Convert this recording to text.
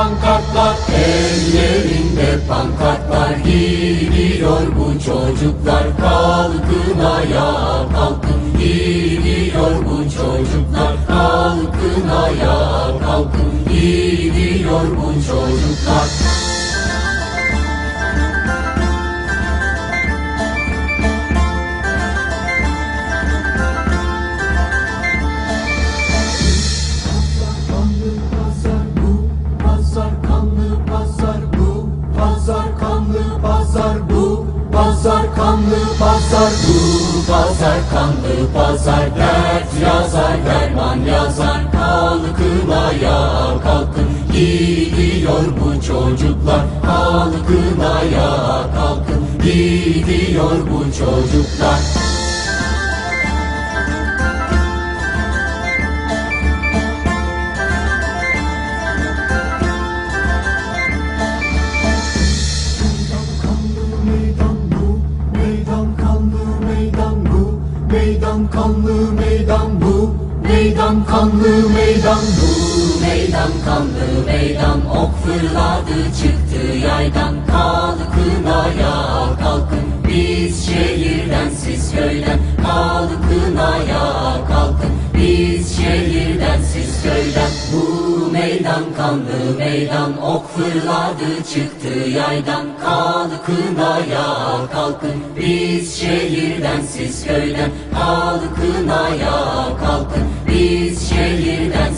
pankartlar. Ellerinde pankartlar Gidiyor bu çocuklar. Kalkın ayağa kalkın Gidiyor bu çocuklar. Kalkın ayağa kalkın Gidiyor bu çocuklar. Pazar kanlı pazar bu. Pazar kanlı pazar bu. Pazar kanlı pazar dert. Yazar derman yazar. Kalkın ayağa kalkın gidiyor bu çocuklar. Kalkın ayağa kalkın gidiyor bu çocuklar kanlı meydan bu meydan kanlı meydan bu. Meydan kanlı meydan ok fırladı çıktı yaydan. Kalkın ayağa kalkın biz şehirden meydan kanlı meydan ok fırladı çıktı yaydan. Kalkın ayağa kalkın biz şehirden siz köyden. Kalkın ayağa kalkın biz şehirden